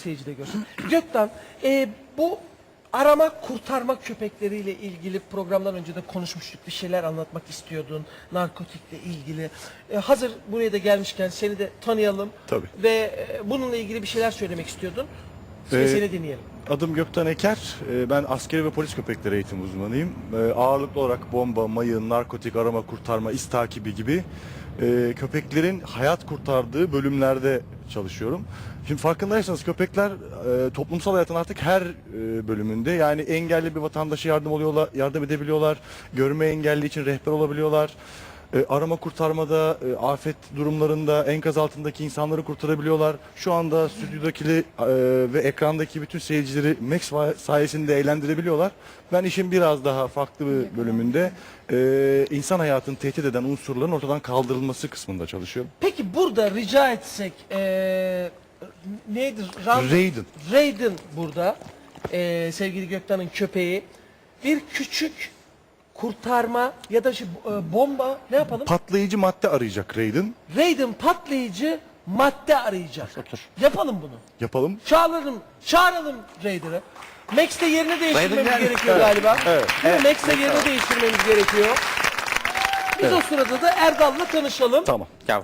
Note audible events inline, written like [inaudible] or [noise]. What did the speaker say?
seyirci de görsün. [clears throat] Gökten e, bu arama kurtarma köpekleriyle ilgili programdan önce de konuşmuştuk. Bir şeyler anlatmak istiyordun. Narkotikle ilgili. E, hazır buraya da gelmişken seni de tanıyalım. Tabii. Ve e, bununla ilgili bir şeyler söylemek istiyordun. Ee, seni dinleyelim. Adım Gökten Eker. Ee, Ben askeri ve polis köpekleri eğitim uzmanıyım. Ee, Ağırlıklı olarak bomba, mayın, narkotik arama, kurtarma, iz takibi gibi e, köpeklerin hayat kurtardığı bölümlerde çalışıyorum. Şimdi farkındaysanız köpekler e, toplumsal hayatın artık her e, bölümünde yani engelli bir vatandaşa yardım oluyorlar, yardım edebiliyorlar. Görme engelli için rehber olabiliyorlar. E, arama kurtarmada, e, afet durumlarında enkaz altındaki insanları kurtarabiliyorlar. Şu anda stüdyodaki e, ve ekrandaki bütün seyircileri Max sayesinde eğlendirebiliyorlar. Ben işin biraz daha farklı bir bölümünde e, insan hayatını tehdit eden unsurların ortadan kaldırılması kısmında çalışıyorum. Peki burada rica etsek e, neydi? Ram- Raiden. Raiden burada. E, sevgili Gökten'in köpeği. Bir küçük kurtarma ya da şey, e, bomba ne yapalım? Patlayıcı madde arayacak Raiden. Raiden patlayıcı madde arayacak. Yapalım bunu. Yapalım. Çağıralım, çağıralım Raider'ı. Max'te yerini değiştirmemiz geldi. gerekiyor galiba. evet, Değil mi? Max'te yerini değiştirmemiz gerekiyor. Biz o sırada da Erdal'la tanışalım. Tamam. Gel.